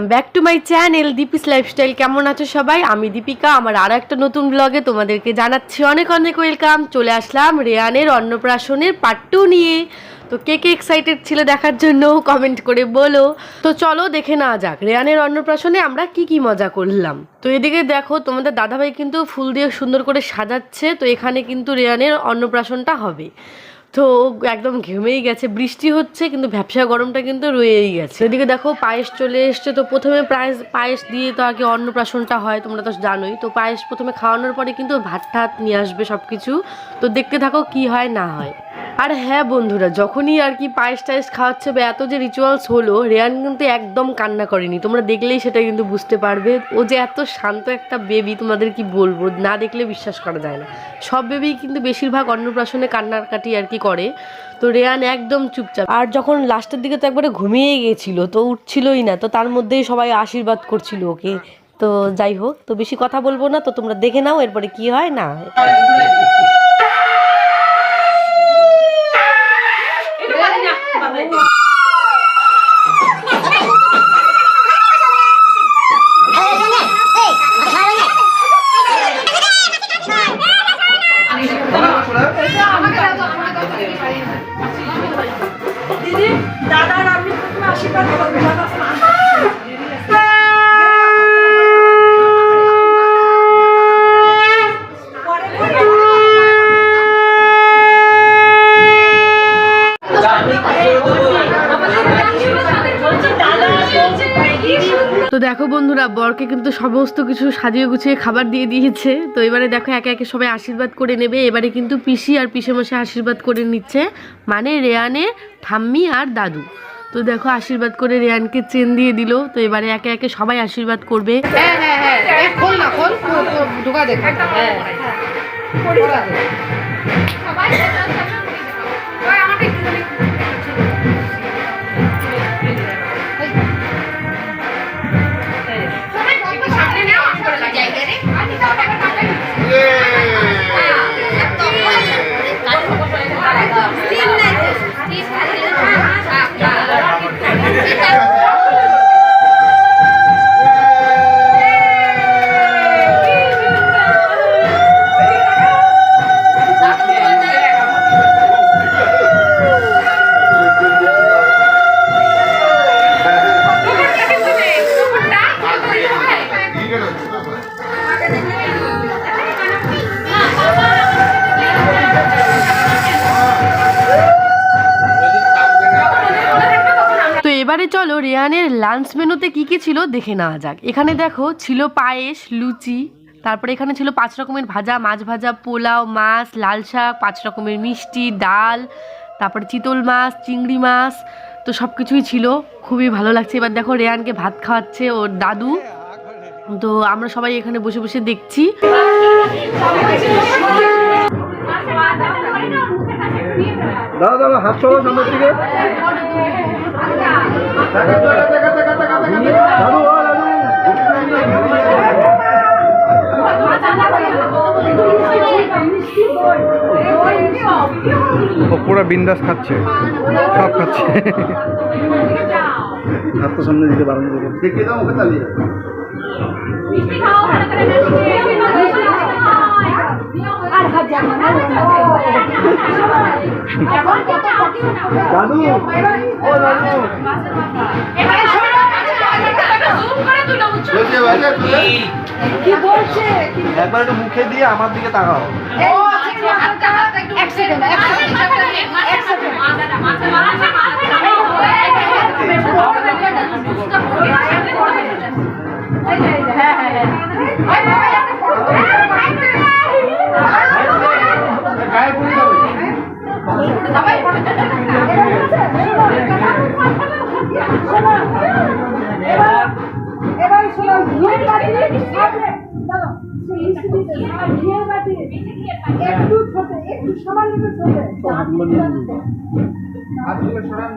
Welcome back to my channel Deepi's lifestyle কেমন আছো সবাই? আমি দীপিকা, আমার আর একটা নতুন ব্লগে তোমাদেরকে জানাচ্ছি অনেক অনেক ওয়েলকাম চলে আসলাম রেয়ানের অন্নপ্রাশনের পার্ট টু নিয়ে। তো কে কে এক্সাইটেড ছিল দেখার জন্য কমেন্ট করে বলো। তো চলো দেখে নেওয়া যাক, রেয়ানের অন্নপ্রাশনে আমরা কি কি মজা করলাম। তো এদিকে দেখো, তোমাদের দাদাভাই কিন্তু ফুল দিয়ে সুন্দর করে সাজাচ্ছে। তো এখানে কিন্তু রেয়ানের অন্নপ্রাশনটা হবে। তো একদম ঘেমেই গেছে। বৃষ্টি হচ্ছে, কিন্তু ভ্যাবসা গরমটা কিন্তু রয়েই গেছে। এদিকে দেখো, পায়েস চলে এসছে। তো প্রথমে পায়েস পায়েস দিয়ে তো আগে অন্নপ্রাশনটা হয়, তোমরা তো জানোই। তো পায়েস প্রথমে খাওয়ানোর পরে কিন্তু ভাত ঠাত নিয়ে আসবে সব কিছু তো দেখতে থাকো কি হয়, না হয়। আর হ্যাঁ বন্ধুরা, যখনই আর কি পায়েস টায়েস খাওয়াচ্ছে বা এত যে রিচুয়ালস হলো, রেয়ান কিন্তু একদম কান্না করেনি। তোমরা দেখলেই সেটা কিন্তু বুঝতে পারবে। ও যে এত শান্ত একটা বেবি তোমাদের কি বলব? না দেখলে বিশ্বাস করা যায় না। সব বেবি কিন্তু বেশিরভাগ অন্নপ্রাশনে কান্নাকাটি আর কি করে। তো রেয়ান একদম চুপচাপ। আর যখন লাস্টের দিকে তো একবারে ঘুমিয়ে গেছিল, তো উঠছিলই না, তো তার মধ্যেই সবাই আশীর্বাদ করছিল ওকে। তো যাই হোক, তো বেশি কথা বলব না, তো তোমরা দেখে নাও, এরপরে কি হয় না। বরকে কিন্তু সমস্ত কিছু সাজিয়ে গুছিয়ে খাবার দিয়ে দিয়েছে। তো এবারে দেখো একে একে সবাই আশীর্বাদ করে নেবে। এবারে কিন্তু পিসি আর পিসে মশাই আশীর্বাদ করে নিচ্ছে মানে রেয়ানে ঠাম্মি আর দাদু। তো দেখো আশীর্বাদ করে রেয়ানকে চেন দিয়ে দিল। তো এবারে একে একে সবাই আশীর্বাদ করবে। হ্যাঁ হ্যাঁ হ্যাঁ খোল না খোল খোল, খোল, ঢোকা দেখ হ্যাঁ রেয়ানের লাঞ্চ মেনুতে কি কি ছিল দেখে নেওয়া যাক। এখানে দেখো, ছিল পায়েস, লুচি, তারপরে এখানে ছিল পাঁচ রকমের ভাজা, মাছ ভাজা, পোলাও, মাছ, লাল শাক, পাঁচ রকমের মিষ্টি, ডাল, তারপরে চিতল মাছ, চিংড়ি মাছ, তো সব কিছুই ছিল। খুবই ভালো লাগছে। এবার দেখো রেয়ানকে ভাত খাওয়াচ্ছে ওর দাদু। তো আমরা সবাই এখানে বসে বসে দেখছি। দাদা দাদা, হাত সরো সামনের দিকে। ও পুরো বিন্দাস খাচ্ছে সব খাচ্ছে। হাত তো সামনে দিতে পারেন দেখে দাও ওকে চালিয়ে। দাদু ও দাদু একবার একটু মুখে দিয়ে আমার দিকে তাকাও এক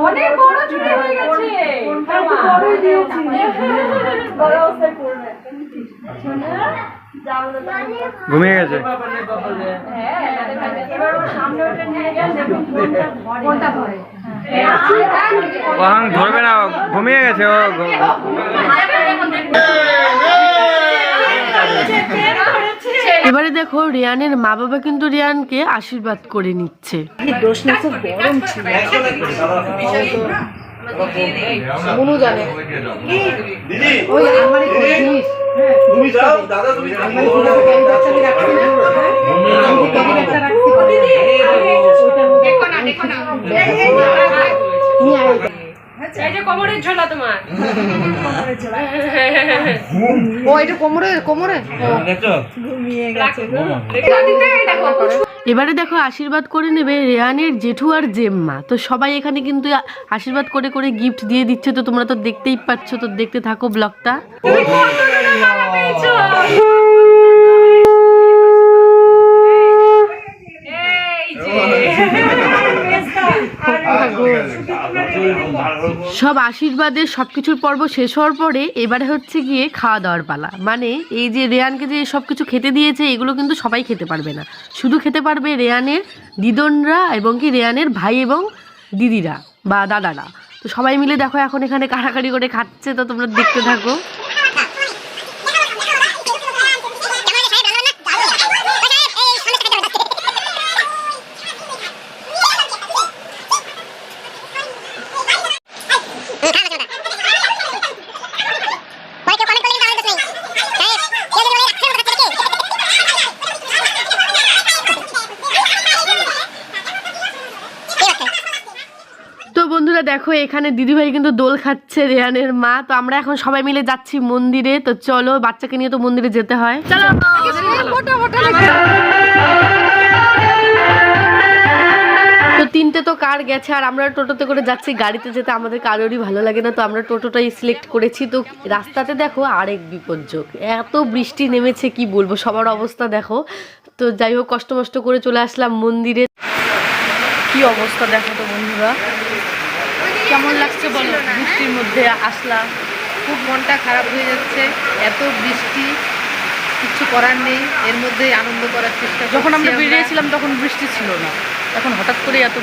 অনেক বড় ছুটি হয়ে গেছে। বড়ই দিয়েছি। বড় অবস্থায় করবে। ঘুমিয়ে গেছে। এবার সামনে ওটা নিয়ে গেল কোনটা ধরে ও এখন ধরবে না ঘুমিয়ে গেছে ও এবারে দেখো রিয়ানের মা বাবা কিন্তু রিয়ানকে আশীর্বাদ করে নিচ্ছে। দাদা কোমরের ঝোলা তোমার। ও এটা কোমরে কোমরে? এবারে দেখো আশীর্বাদ করে নেবে রেহানের জেঠু আর জেম্মা। তো সবাই এখানে কিন্তু আশীর্বাদ করে করে গিফট দিয়ে দিচ্ছে তো তোমরা তো দেখতেই পাচ্ছ তো দেখতে থাকো ব্লগটা। সব আশীর্বাদের সবকিছুর পর্ব শেষ হওয়ার পরে এবারে হচ্ছে গিয়ে খাওয়া দাওয়ার পালা। মানে এই যে রেয়ানকে যে সব কিছু খেতে দিয়েছে, এগুলো কিন্তু সবাই খেতে পারবে না। শুধু খেতে পারবে রেয়ানের দিদনরা এবং কি রেয়ানের ভাই এবং দিদিরা বা দাদারা। তো সবাই মিলে দেখো এখন এখানে কাড়াকাড়ি করে খাচ্ছে, তো তোমরা দেখতে থাকো। এখানে দিদিভাই কিন্তু দোল খাচ্ছে রেয়ানের মা, তো আমরা এখন সবাই মিলে যাচ্ছি মন্দিরে। তো চলো, বাচ্চাকে নিয়ে তো মন্দিরে যেতে হয়। চলো তো তিনটে তো কার গেছে, আর আমরা টোটোতে করে যাচ্ছি। গাড়িতে যেতে আমাদের কারোরই ভালো লাগে না, তো আমরা টোটোটাই সিলেক্ট করেছি। তো রাস্তাতে দেখো আরেক বিপজ্জক। এত বৃষ্টি নেমেছে, কি বলব? সবার অবস্থা দেখো। তো যাই হোক, কষ্ট মষ্ট করে চলে আসলাম মন্দিরে। কি অবস্থা দেখো তো বন্ধুরা। কেমন লাগছে বলো? বৃষ্টির মধ্যে আসলাম খুব মনটা খারাপ হয়ে যাচ্ছে। এত বৃষ্টি কিছু করার নেই। এর মধ্যে আনন্দ করার চেষ্টা যখন আমরা। বেরিয়েছিলাম তখন বৃষ্টি ছিল না। এখন হঠাৎ করে এত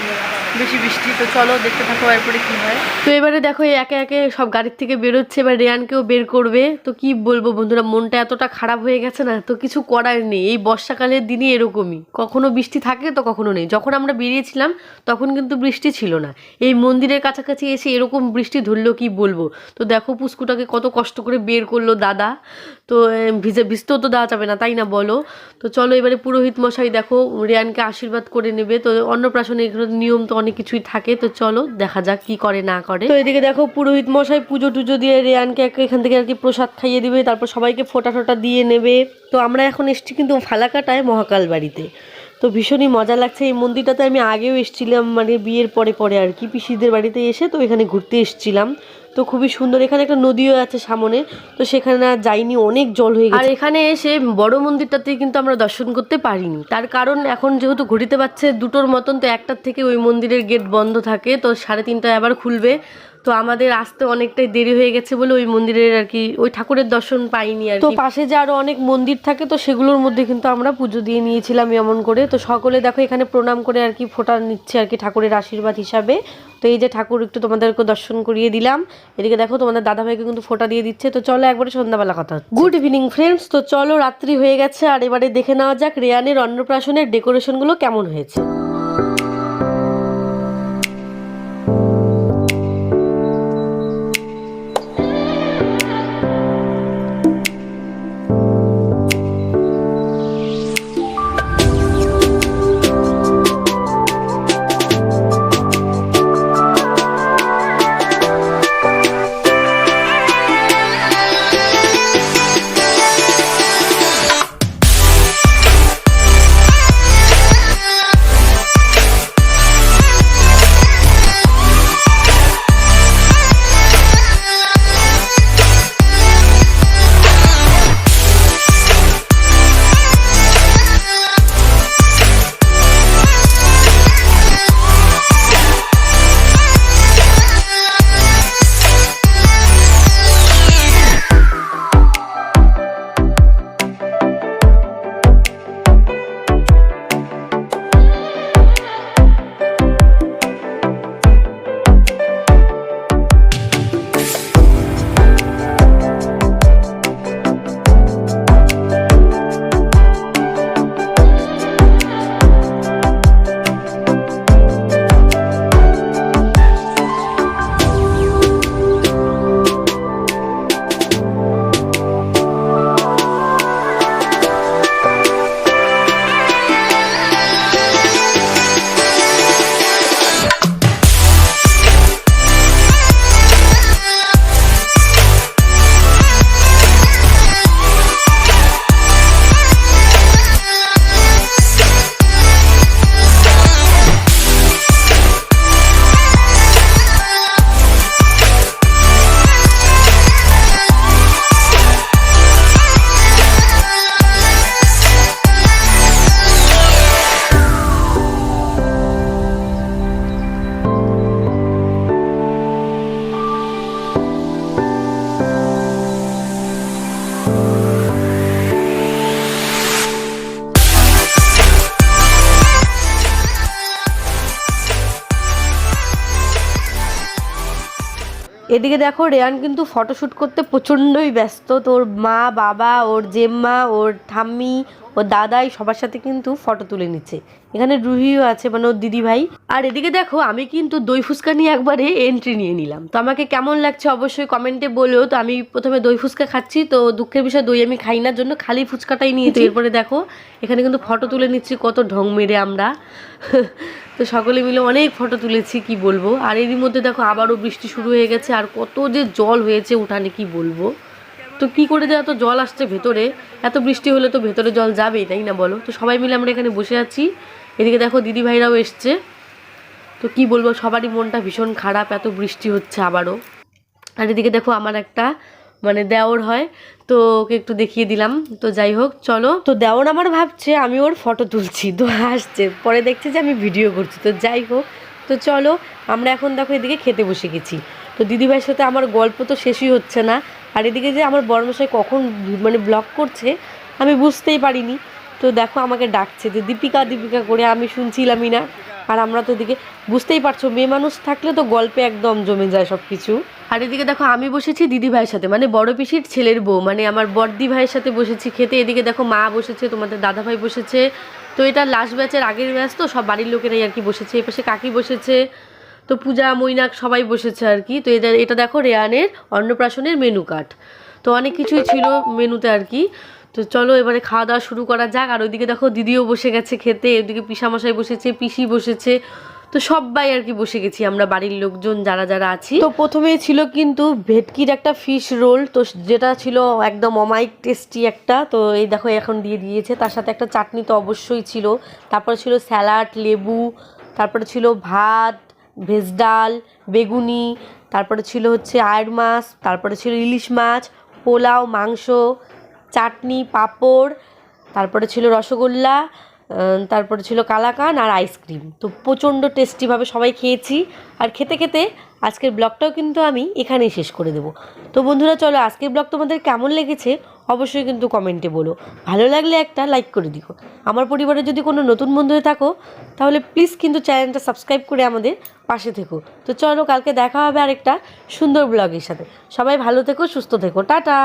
বেশি বৃষ্টি, তো চলো দেখতে থাকো এরপরে কি হয়। তো এবারে দেখো একে একে সব গাড়ির থেকে বেরোচ্ছে, এবার রেয়ানকেও বের করবে। তো কি বলব বন্ধুরা, মনটা এতটা খারাপ হয়ে গেছে না, তো কিছু করার নেই। এই বর্ষাকালের দিনই এরকমই। কখনো বৃষ্টি থাকে তো কখনো নেই। যখন আমরা বেরিয়েছিলাম, তখন কিন্তু বৃষ্টি ছিল না। এই মন্দিরের কাছাকাছি এসে এরকম বৃষ্টি ধরলো কি বলব? তো দেখো পুস্কুটাকে কত কষ্ট করে বের করল দাদা। তো ভিজে, ভিজতেও তো দেওয়া যাবে না, তাই না বলো? তো চলো এবারে পুরোহিত মশাই দেখো, রিয়ানকে আশীর্বাদ করে নেবে। তো অন্নপ্রাশনে এখানে নিয়ম তো অনেক কিছুই থাকে, তো চলো দেখা যাক কি করে, না করে। তো এদিকে দেখো পুরোহিত মশাই পুজো টুজো দিয়ে রিয়ানকে এখান থেকে আর কি প্রসাদ খাইয়ে দিবে, তারপর সবাইকে ফোটা টোটা দিয়ে নেবে। তো আমরা এখন এসেছি কিন্তু ফালাকাটায় মহাকাল বাড়িতে। তো ভীষণই মজা লাগছে, এই মন্দিরটাতে আমি আগেও এসেছিলাম মানে বিয়ের পরে পরে আর কি, পিসিদের বাড়িতে এসে তো এখানে ঘুরতে এসেছিলাম। তো খুবই সুন্দর। এখানে একটা নদীও আছে সামনে, তো সেখানে আর যাইনি, অনেক জল হয়ে গেছে। আর এখানে এসে বড় মন্দিরটাতে কিন্তু আমরা দর্শন করতে পারিনি। তার কারণ এখন যেহেতু ঘড়িতে পারছে দুটোর মতন, তো একটার থেকে ওই মন্দিরের গেট বন্ধ থাকে, তো সাড়ে তিনটায় আবার খুলবে। তো আমাদের আসতে অনেকটাই দেরি হয়ে গেছে বলে ওই মন্দিরের আর কি ওই ঠাকুরের দর্শন পাইনি আর তো পাশে যে আরও অনেক মন্দির থাকে তো সেগুলোর মধ্যে কিন্তু আমরা পুজো দিয়ে নিয়েছিলাম এমন করে। তো সকলে দেখো এখানে প্রণাম করে আর কি ফোঁটা নিচ্ছে আর কি ঠাকুরের আশীর্বাদ হিসাবে। তো এই যে ঠাকুর একটু তোমাদেরকে দর্শন করিয়ে দিলাম। এদিকে দেখো তোমাদের দাদা ভাইকে কিন্তু ফোঁটা দিয়ে দিচ্ছে। তো চলো একবারে সন্ধ্যাবেলা কথা গুড ইভিনিং ফ্রেন্ডস তো চলো রাত্রি হয়ে গেছে। আর এবারে দেখে নেওয়া যাক রেয়ানের অন্নপ্রাশনের ডেকোরেশনগুলো কেমন হয়েছে। এদিকে দেখো রেয়ান কিন্তু ফটোশ্যুট করতে প্রচণ্ডই ব্যস্ত। তোর মা, বাবা, ওর জেম্মা, ওর ঠাম্মি ওর দাদাই সবার সাথে কিন্তু ফটো তুলে নিচ্ছে। এখানে রুহিও আছে মানে ওর দিদি ভাই আর এদিকে দেখো আমি কিন্তু দই ফুচকা নিয়ে একবারে এন্ট্রি নিয়ে নিলাম। তো আমাকে কেমন লাগছে অবশ্যই কমেন্টে বলেও তো আমি প্রথমে দই ফুচকা খাচ্ছি তো দুঃখের বিষয় দই আমি খাই না জন্য খালি ফুচকাটাই নিয়েছি। এরপরে দেখো এখানে কিন্তু ফটো তুলে নিচ্ছি কত ঢং মেরে আমরা। তো সকলে মিলে অনেক ফটো তুলেছি কি বলব। আর এরই মধ্যে দেখো আবারও বৃষ্টি শুরু হয়ে গেছে আর কত যে জল হয়েছে উঠানে কি বলব। তো কি করে যে এত জল আসছে ভেতরে? এত বৃষ্টি হলে তো ভেতরে জল যাবেই, তাই না বলো? তো সবাই মিলে আমরা এখানে বসে আছি। এদিকে দেখো দিদি ভাইরাও এসছে। তো কি বলব, সবারই মনটা ভীষণ খারাপ, এত বৃষ্টি হচ্ছে আবারও। আর এদিকে দেখো আমার একটা মানে দেওর হয়, তো ওকে একটু দেখিয়ে দিলাম। তো যাই হোক, চলো। তো দেওর আমার ভাবছে আমি ওর ফটো তুলছি, তো হাসছে পরে দেখছে যে আমি ভিডিও করছি, তো যাই হোক। তো চলো, আমরা এখন দেখো এদিকে খেতে বসে গেছি। তো দিদিভাইয়ের সাথে আমার গল্প তো শেষই হচ্ছে না। আর এদিকে যে আমার বর্মশাই কখন মানে ব্লগ করছে, আমি বুঝতেই পারিনি। তো দেখো আমাকে ডাকছে যে, দীপিকা দীপিকা করে আমি শুনছিলামই না। আর আমরা তো এদিকে বুঝতেই পারছ, মেয়ে মানুষ থাকলে তো গল্পে একদম জমে যায় সব কিছু আর এদিকে দেখো, আমি বসেছি দিদি ভাইয়ের সাথে মানে বড় পিসির ছেলের বউ মানে আমার বড়দি ভাইয়ের সাথে বসেছি খেতে। এদিকে দেখো, মা বসেছে, তোমাদের দাদা ভাই বসেছে। তো এটা লাস্ট ব্যাচের আগের ব্যাচ তো, সব বাড়ির লোকেরাই আর কি বসেছে। এপাশে কাকি বসেছে তো পূজা, মৈনাক সবাই বসেছে আর কি। তো এটা এটা দেখো রেয়ানের অন্নপ্রাশনের মেনু কার্ড তো অনেক কিছুই ছিল মেনুতে আর কি। তো চলো এবারে খাওয়া দাওয়া শুরু করা যাক। আর ওইদিকে দেখো দিদিও বসে গেছে খেতে। এদিকে পিসামশাই বসেছে, পিসি বসেছে। তো সবাই আর কি বসে গেছি আমরা, বাড়ির লোকজন যারা যারা আছি। তো প্রথমে ছিল কিন্তু ভেটকির একটা ফিশ রোল তো যেটা ছিল একদম অমাইক টেস্টি একটা। তো এই দেখো এখন দিয়ে দিয়েছে। তার সাথে একটা চাটনি তো অবশ্যই ছিল। তারপরে ছিল স্যালাড লেবু, তারপরে ছিল ভাত ভেজ ডাল, বেগুনি, তারপরে ছিল হচ্ছে আয়ের মাছ, তারপরে ছিল ইলিশ মাছ, পোলাও, মাংস, চাটনি, পাঁপড়, তারপরে ছিল রসগোল্লা তারপরে ছিল কালাকান আর আইসক্রিম তো প্রচণ্ড টেস্টিভাবে সবাই খেয়েছি। আর খেতে খেতে আজকের ব্লগটাও কিন্তু আমি এখানেই শেষ করে দেবো। তো বন্ধুরা, চলো আজকের ব্লগ তোমাদের কেমন লেগেছে অবশ্যই কিন্তু কমেন্টে বলো। ভালো লাগলে একটা লাইক করে দিও। আমার পরিবারে যদি কোনো নতুন বন্ধু হয়ে থাকো, তাহলে প্লিজ কিন্তু চ্যানেলটা সাবস্ক্রাইব করে আমাদের পাশে থেকো। তো চলো, কালকে দেখা হবে আরেকটা সুন্দর ব্লগের সাথে। সবাই ভালো থেকো, সুস্থ থেকো। টাটা!